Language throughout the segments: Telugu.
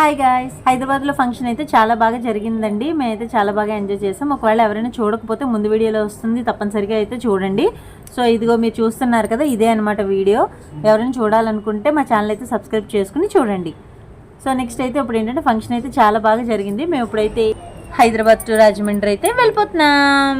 హాయ్ గాయ్స్ హైదరాబాద్లో ఫంక్షన్ అయితే చాలా బాగా జరిగిందండి. మేమైతే చాలా బాగా ఎంజాయ్ చేసాం. ఒకవేళ ఎవరైనా చూడకపోతే ముందు వీడియోలో వస్తుంది. తప్పనిసరిగా అయితే చూడండి. సో ఇదిగో మీరు చూస్తున్నారు కదా ఇదే అనమాట వీడియో ఎవరైనా చూడాలనుకుంటే మా ఛానల్ అయితే సబ్స్క్రైబ్ చేసుకుని చూడండి. సో నెక్స్ట్ అయితే ఇప్పుడు ఏంటంటే ఫంక్షన్ అయితే చాలా బాగా జరిగింది. మేము ఇప్పుడైతే హైదరాబాద్ టు రాజమండ్రి అయితే వెళ్ళిపోతున్నాం.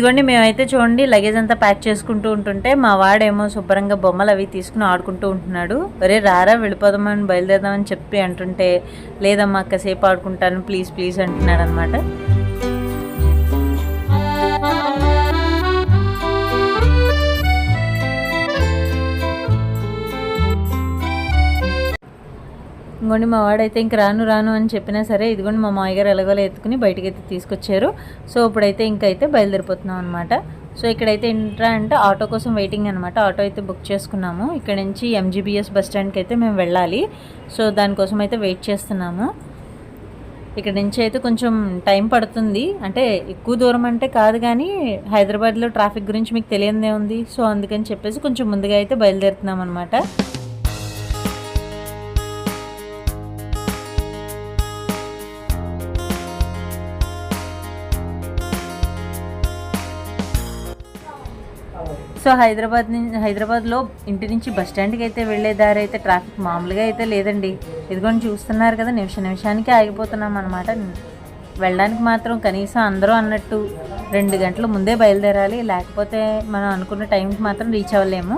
ఇదిగోండి మేమైతే చూడండి లగేజ్ అంతా ప్యాక్ చేసుకుంటూ ఉంటుంటే మా వాడేమో శుభ్రంగా బొమ్మలు అవి తీసుకుని ఆడుకుంటూ ఉంటున్నాడు. ఒరే రారా వెళ్ళిపోదామని బయలుదేరదామని చెప్పి అంటుంటే లేదమ్మా అక్కసేపు ఆడుకుంటాను ప్లీజ్ ప్లీజ్ అంటున్నాడు అనమాట ఇంకోండి మా వాడైతే ఇంక రాను రాను అని చెప్పినా సరే ఇదిగోండి మా మామయ్య గారు ఎలాగోలా ఎత్తుకుని బయటకి అయితే తీసుకొచ్చారు. సో ఇప్పుడైతే ఇంకైతే బయలుదేరిపోతున్నాం అనమాట సో ఇక్కడైతే ఏంట్రా అంటే ఆటో కోసం వెయిటింగ్ అనమాట ఆటో అయితే బుక్ చేసుకున్నాము. ఇక్కడ నుంచి ఎంజీబీఎస్ బస్ స్టాండ్కి అయితే మేము వెళ్ళాలి. సో దానికోసం అయితే వెయిట్ చేస్తున్నాము. ఇక్కడ నుంచి అయితే కొంచెం టైం పడుతుంది. అంటే ఎక్కువ దూరం అంటే కాదు కానీ హైదరాబాద్లో ట్రాఫిక్ గురించి మీకు తెలియదే ఉంది. సో అందుకని చెప్పేసి కొంచెం ముందుగా అయితే బయలుదేరుతున్నాం అనమాట సో హైదరాబాద్ నుంచి హైదరాబాద్లో ఇంటి నుంచి బస్ స్టాండ్కి అయితే వెళ్ళే దారి అయితే ట్రాఫిక్ మామూలుగా అయితే లేదండి. ఇదిగోండి చూస్తున్నారు కదా నిమిష నిమిషానికి ఆగిపోతున్నాం అనమాట వెళ్ళడానికి మాత్రం కనీసం అందరూ అన్నట్టు రెండు గంటల ముందే బయలుదేరాలి. లేకపోతే మనం అనుకున్న టైంకి మాత్రం రీచ్ అవ్వలేము.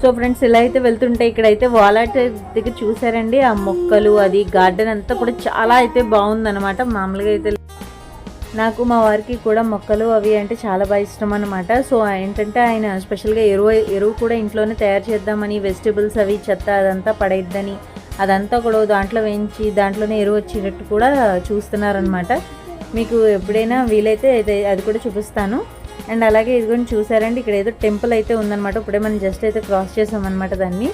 సో ఫ్రెండ్స్ ఇలా అయితే వెళ్తుంటే ఇక్కడైతే వాలాట్ దగ్గర చూసారండి. ఆ మొక్కలు అది గార్డెన్ అంతా కూడా చాలా అయితే బాగుందనమాట మామూలుగా అయితే నాకు మా వారికి కూడా మొక్కలు అవి అంటే చాలా బాగా ఇష్టం అనమాట సో ఏంటంటే ఆయన స్పెషల్గా ఎరువు ఎరువు కూడా ఇంట్లోనే తయారు చేద్దామని వెజిటబుల్స్ అవి చెత్త అదంతా పడేద్దని అదంతా కూడా దాంట్లో వేయించి దాంట్లోనే ఎరువు వచ్చినట్టు కూడా చూస్తున్నారనమాట మీకు ఎప్పుడైనా వీలైతే అయితే- అది కూడా చూపిస్తాను. అండ్ అలాగే ఇది కూడా చూసారండి ఇక్కడ ఏదో టెంపుల్ అయితే ఉందన్నమాట. ఇప్పుడే మనం జస్ట్ అయితే క్రాస్ చేసామన్నమాట దాన్ని.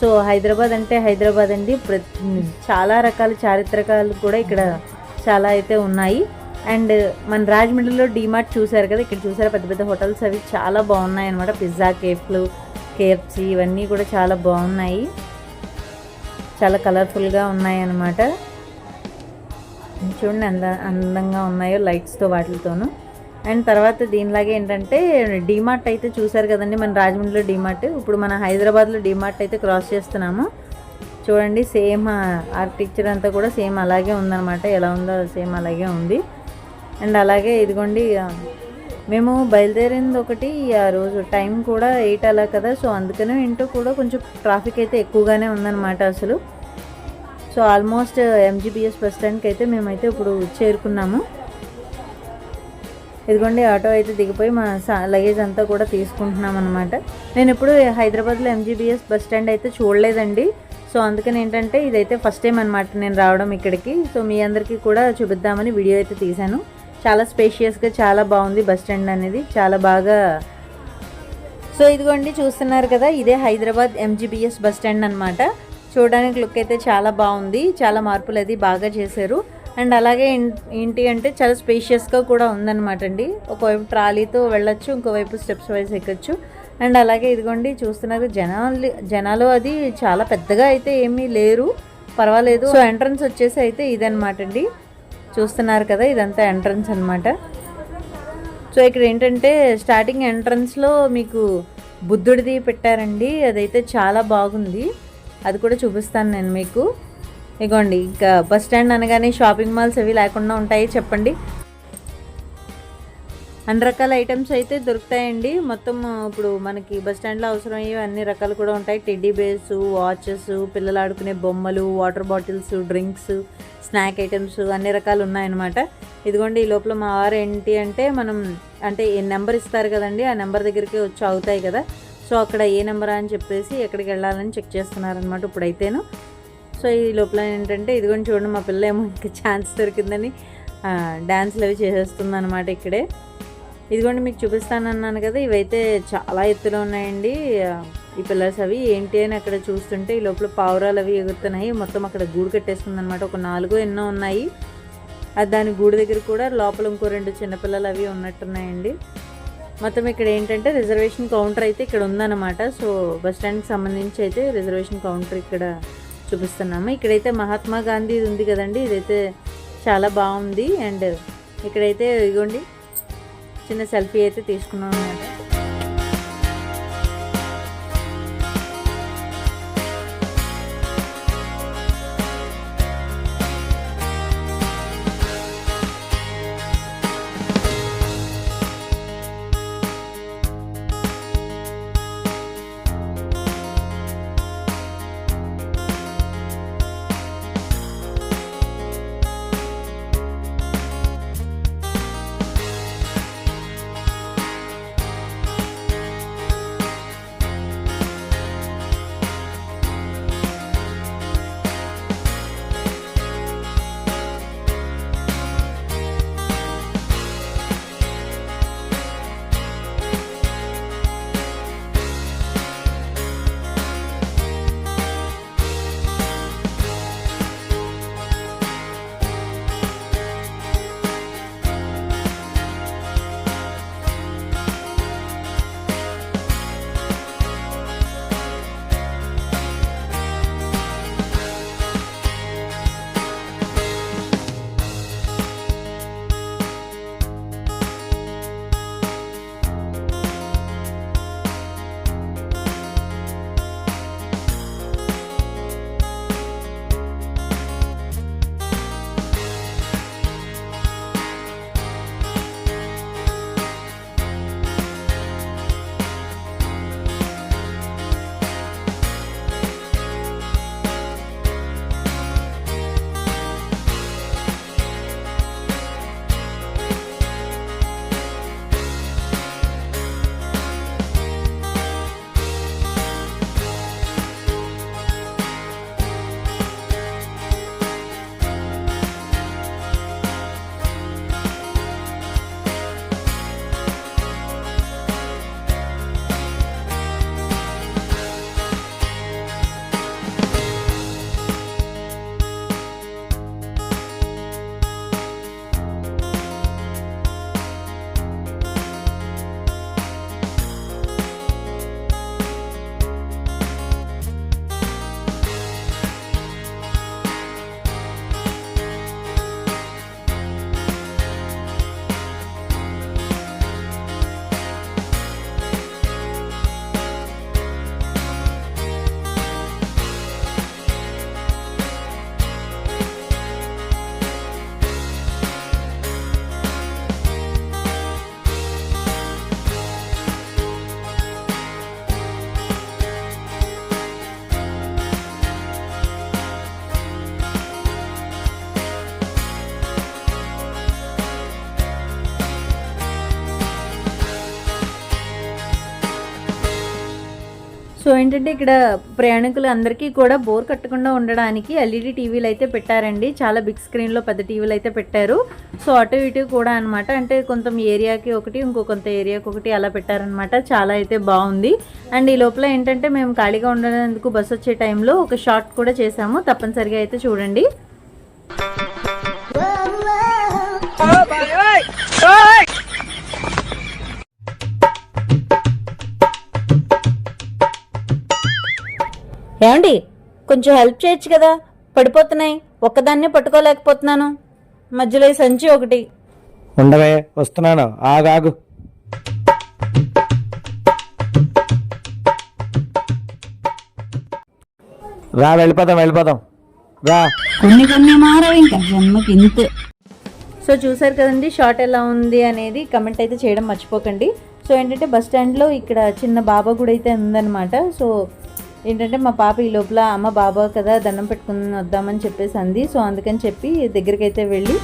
సో హైదరాబాద్ అంటే హైదరాబాద్ అండి. ప్రతి చాలా రకాల చారిత్రకాలు కూడా ఇక్కడ చాలా అయితే ఉన్నాయి. అండ్ మన రాజమండ్రిలో డీమార్ట్ చూసారు కదా ఇక్కడ చూసారా పెద్ద పెద్ద హోటల్స్ అవి చాలా బాగున్నాయి అనమాట పిజ్జా కేఫ్లు కేఎఫ్సి ఇవన్నీ కూడా చాలా బాగున్నాయి. చాలా కలర్ఫుల్గా ఉన్నాయి అన్నమాట చూడండి అంద అందంగా ఉన్నాయో లైట్స్తో వాటితోనూ. అండ్ తర్వాత దీనిలాగే ఏంటంటే డీమార్ట్ అయితే చూసారు కదండి మన రాజమండ్రిలో డీమార్ట్ ఇప్పుడు మన హైదరాబాద్లో డీమార్ట్ అయితే క్రాస్ చేస్తున్నాము. చూడండి సేమ్ ఆర్కిటెక్చర్ అంతా కూడా సేమ్ అలాగే ఉందన్నమాట. ఎలా ఉందో సేమ్ అలాగే ఉంది. అండ్ అలాగే ఇదిగోండి మేము బయలుదేరింది ఒకటి ఆ రోజు. టైం కూడా ఎయిట్ అలా కదా సో అందుకనే ఏంటో కూడా కొంచెం ట్రాఫిక్ అయితే ఎక్కువగానే ఉందన్నమాట అసలు. సో ఆల్మోస్ట్ ఎంజీబీఎస్ బస్ స్టాండ్కి అయితే మేమైతే ఇప్పుడు చేరుకున్నాము. ఇదిగోండి ఆటో అయితే దిగిపోయి మా లగేజ్ అంతా కూడా తీసుకుంటున్నాం అనమాట నేను ఇప్పుడు హైదరాబాద్లో ఎంజీబీఎస్ బస్ స్టాండ్ అయితే చూడలేదండి. సో అందుకని ఏంటంటే ఇదైతే ఫస్ట్ టైం అనమాట నేను రావడం ఇక్కడికి. సో మీ అందరికీ కూడా చూపిద్దామని వీడియో అయితే తీశాను. చాలా స్పేషియస్గా చాలా బాగుంది బస్ స్టాండ్ అనేది. చాలా బాగా సో ఇదిగోండి చూస్తున్నారు కదా ఇదే హైదరాబాద్ ఎంజీబీఎస్ బస్ స్టాండ్ అనమాట చూడడానికి లుక్ అయితే చాలా బాగుంది. చాలా మార్పులు అది బాగా చేశారు. అండ్ అలాగే ఏంటి అంటే చాలా స్పేషియస్గా కూడా ఉందన్నమాట అండి. ఒకవైపు ట్రాలీతో వెళ్ళొచ్చు ఇంకోవైపు స్టెప్స్ వైజ్ ఎక్కచ్చు. అండ్ అలాగే ఇదిగోండి చూస్తున్నారు జనాలు జనాలు అది చాలా పెద్దగా అయితే ఏమీ లేరు. పర్వాలేదు. సో ఎంట్రన్స్ వచ్చేసి అయితే ఇదనమాట అండి. చూస్తున్నారు కదా ఇదంతా ఎంట్రన్స్ అన్నమాట. సో ఇక్కడ ఏంటంటే స్టార్టింగ్ ఎంట్రన్స్లో మీకు బుద్ధుడిది పెట్టారండి. అదైతే చాలా బాగుంది. అది కూడా చూపిస్తాను నేను మీకు. ఇగోండి ఇంకా బస్ స్టాండ్ అనగానే షాపింగ్ మాల్స్ అవి లేకుండా ఉంటాయి చెప్పండి. అన్ని రకాల ఐటమ్స్ అయితే దొరుకుతాయండి. మొత్తం ఇప్పుడు మనకి బస్ స్టాండ్లో అవసరమయ్యే అన్ని రకాలు కూడా ఉంటాయి. టెడ్డీ బేర్స్ వాచెస్ పిల్లలు ఆడుకునే బొమ్మలు water bottles drinks snack items అన్ని రకాలు ఉన్నాయన్నమాట. ఇదిగోండి ఈ లోపల మా వారు ఏంటి అంటే మనం అంటే ఏ నెంబర్ ఇస్తారు కదండి ఆ నెంబర్ దగ్గరికి వచ్చి అవుతాయి కదా. సో అక్కడ ఏ నెంబర్ అని చెప్పేసి ఎక్కడికి వెళ్ళాలని చెక్ చేస్తున్నారనమాట ఇప్పుడైతేను. సో ఈ లోపల ఏంటంటే ఇదిగోండి చూడండి మా పిల్ల ఏమో ఇంకా ఛాన్స్ దొరికిందని డ్యాన్స్లు అవి చేసేస్తుంది అనమాట ఇక్కడే. ఇదిగోండి మీకు చూపిస్తానన్నాను కదా ఇవైతే చాలా ఎత్తులో ఉన్నాయండి. ఈ పిల్లర్స్ అవి. ఏంటి అని అక్కడ చూస్తుంటే ఈ లోపల పావురాలు అవి ఎగురుతున్నాయి. మొత్తం అక్కడ గూడు కట్టేస్తుంది అనమాట ఒక నాలుగో ఎన్నో ఉన్నాయి. అది దాని గూడు దగ్గర కూడా లోపల ఇంకో రెండు చిన్నపిల్లలు అవి ఉన్నట్టున్నాయండి. మొత్తం ఇక్కడ ఏంటంటే రిజర్వేషన్ కౌంటర్ అయితే ఇక్కడ ఉందన్నమాట. సో బస్ స్టాండ్కి సంబంధించి అయితే రిజర్వేషన్ కౌంటర్ ఇక్కడ చూపిస్తున్నాము. ఇక్కడైతే మహాత్మా గాంధీ ఉంది కదండి. ఇదైతే చాలా బాగుంది. అండ్ ఇక్కడైతే ఇదిగోండి చిన్న సెల్ఫీ అయితే తీసుకున్నాం అనమాట సో ఏంటంటే ఇక్కడ ప్రయాణికులు అందరికీ కూడా బోర్ కట్టకుండా ఉండడానికి ఎల్ఈడి టీవీలు అయితే పెట్టారండి. చాలా బిగ్ స్క్రీన్లో పెద్ద టీవీలు అయితే పెట్టారు. సో అటు ఇటు కూడా అనమాట అంటే కొంత ఏరియాకి ఒకటి ఇంకో కొంత ఏరియాకి ఒకటి అలా పెట్టారనమాట చాలా అయితే బాగుంది. అండ్ ఈ లోపల ఏంటంటే మేము ఖాళీగా ఉండేందుకు బస్ వచ్చే టైంలో ఒక షార్ట్ కూడా చేసాము తప్పనిసరిగా అయితే చూడండి. ఏమండి కొంచెం హెల్ప్ చేయొచ్చు కదా. పడిపోతున్నాయి. ఒక్కదాన్నే పట్టుకోలేకపోతున్నాను. మధ్యలో ఈ సంచి ఒకటి. ఉండవే వస్తున్నాను. ఆగాగు రా వెళ్ళిపోదాం వెళ్ళిపోదాం. రా. కొన్ని కొన్ని మారవు ఇంకా. జన్మకి ఇంతే. సో చూసారు కదండి షార్ట్ ఎలా ఉంది అనేది కమెంట్ అయితే చేయడం మర్చిపోకండి. సో ఏంటంటే బస్ స్టాండ్లో ఇక్కడ చిన్న బాబా కూడా అయితే ఉందన్నమాట. సో ఏంటంటే మా పాప ఈ లోపల అమ్మ బాబా కదా దండం పెట్టుకుని వద్దామని చెప్పేసి అంది. సో అందుకని చెప్పి దగ్గరికి అయితే వెళ్ళి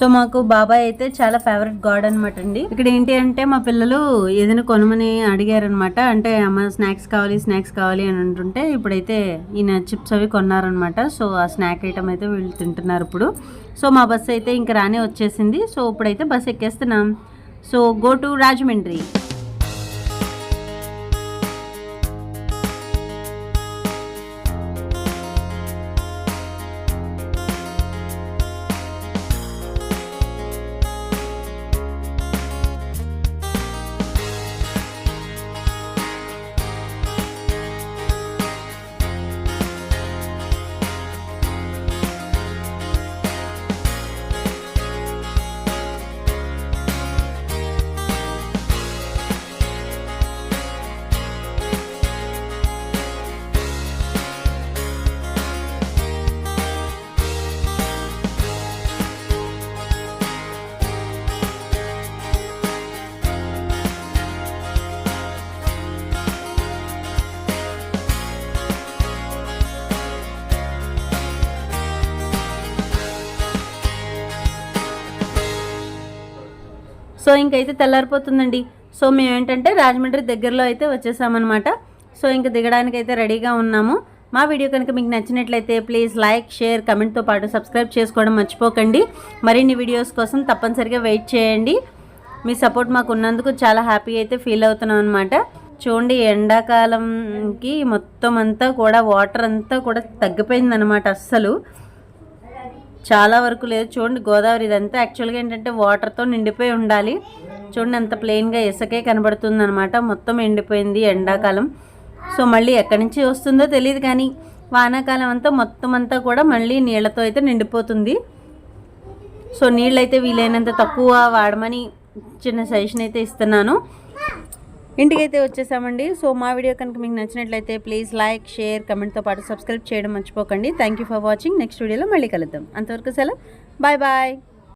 సో మాకు బాబాయ్ అయితే చాలా ఫేవరెట్ గాడ్ అనమాట అండి. ఇక్కడ ఏంటి అంటే మా పిల్లలు ఏదైనా కొనమని అడిగారనమాట అంటే అమ్మ స్నాక్స్ కావాలి స్నాక్స్ కావాలి అని అంటుంటే ఇప్పుడైతే ఈయన చిప్స్ అవి కొన్నారనమాట సో ఆ స్నాక్ ఐటమ్ అయితే వీళ్ళు తింటున్నారు ఇప్పుడు. సో మా బస్సు అయితే ఇంకా రానే వచ్చేసింది. సో ఇప్పుడైతే bus ఎక్కేస్తున్నాం. So go to Rajahmundry. So ఇంకైతే తెల్లారిపోతుందండి. సో మేము ఏంటంటే రాజమండ్రి దగ్గరలో అయితే వచ్చేసామన్నమాట. సో ఇంక దిగడానికి అయితే రెడీగా ఉన్నాము. మా వీడియో కనుక మీకు నచ్చినట్లయితే ప్లీజ్ లైక్ షేర్ కమెంట్తో పాటు సబ్స్క్రైబ్ చేసుకోవడం మర్చిపోకండి. మరిన్ని వీడియోస్ కోసం తప్పనిసరిగా వెయిట్ చేయండి. మీ సపోర్ట్ మాకు ఉన్నందుకు చాలా హ్యాపీ అయితే ఫీల్ అవుతున్నాం అనమాట చూడండి ఎండాకాలంకి మొత్తం అంతా కూడా వాటర్ అంతా కూడా తగ్గిపోయిందనమాట అస్సలు. చాలా వరకు లేదు. చూడండి గోదావరి ఇదంతా. యాక్చువల్గా ఏంటంటే వాటర్తో నిండిపోయి ఉండాలి. చూడండి అంత ప్లెయిన్గా ఇసుకే కనబడుతుంది అనమాట మొత్తం ఎండిపోయింది ఎండాకాలం. సో మళ్ళీ ఎక్కడి నుంచి వస్తుందో తెలియదు కానీ వానాకాలం అంతా మొత్తం అంతా కూడా మళ్ళీ నీళ్ళతో అయితే నిండిపోతుంది. సో నీళ్ళు అయితే వీలైనంత తక్కువ వాడమని చిన్న సజెషన్ అయితే ఇస్తున్నాను. ఇంటికైతే వచ్చేసామండి. సో మా వీడియో కనుక మీకు నచ్చినట్లయితే ప్లీజ్ లైక్ షేర్ కమెంట్తో పాటు సబ్స్క్రైబ్ చేయడం మర్చిపోకండి. Thank you for watching next వీడియోలో మళ్ళీ కలుద్దాం. అంతవరకు సెలవు. Bye bye